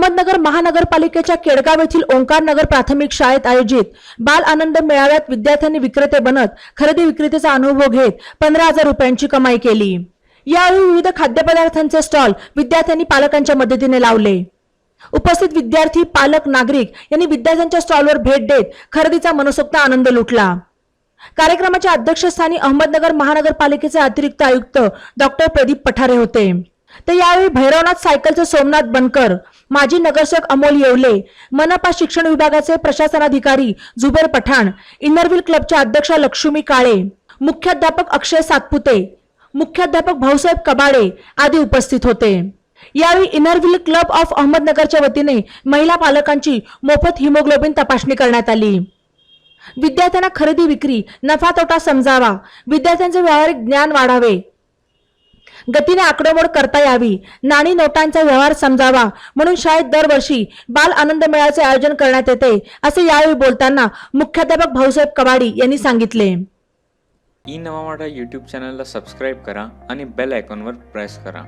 अहमदनगर महानगरपालिकेच्या केडगाव येथील ओंकार नगर प्राथमिक शाळेत आयोजित बाल आनंद मेळाव्यात विद्यार्थ्यांनी विक्रेते बनत खरेदी विक्रेतेचा अनुभव घेत पंधरा हजार रुपयांची कमाई केली. यावेळी विविध खाद्यपदार्थांचे स्टॉल विद्यार्थ्यांनी पालकांच्या मदतीने लावले. उपस्थित विद्यार्थी पालक नागरिक यांनी विद्यार्थ्यांच्या स्टॉलवर भेट देत खरेदीचा मनसोक्त आनंद लुटला. कार्यक्रमाच्या अध्यक्षस्थानी अहमदनगर महानगरपालिकेचे अतिरिक्त आयुक्त डॉक्टर प्रदीप पठारे होते. तर यावेळी भैरवनाथ सायकलचे सोमनाथ बनकर माजी नगरसेवक अमोल येवले मनपा शिक्षण विभागाचे प्रशासनाधिकारी जुबेर पठाण इनरव्हील क्लबच्या अध्यक्षा लक्ष्मी काळे मुख्याध्यापक अक्षय सातपुते मुख्याध्यापक भाऊसाहेब कबाडे आदी उपस्थित होते. यावेळी इनरव्हील क्लब ऑफ अहमदनगरच्या वतीने महिला पालकांची मोफत हिमोग्लोबिन तपासणी करण्यात आली. विद्यार्थ्यांना खरेदी विक्री नफा तोटा समजावा विद्यार्थ्यांचे व्यावहारिक ज्ञान वाढावे गतीने आकडेमोड करता यावी. नाणी नोटांचा व्यवहार समजावा. म्हणून शाळेत दरवर्षी बाल आनंद मेळ्याचे आयोजन करण्यात येते असे यावेळी बोलताना मुख्याध्यापक भाऊसाहेब कवाडी यांनी सांगितले. ई नवा मराठा यूट्यूब चॅनलला सबस्क्राईब करा आणि बेल आयकॉनवर प्रेस करा.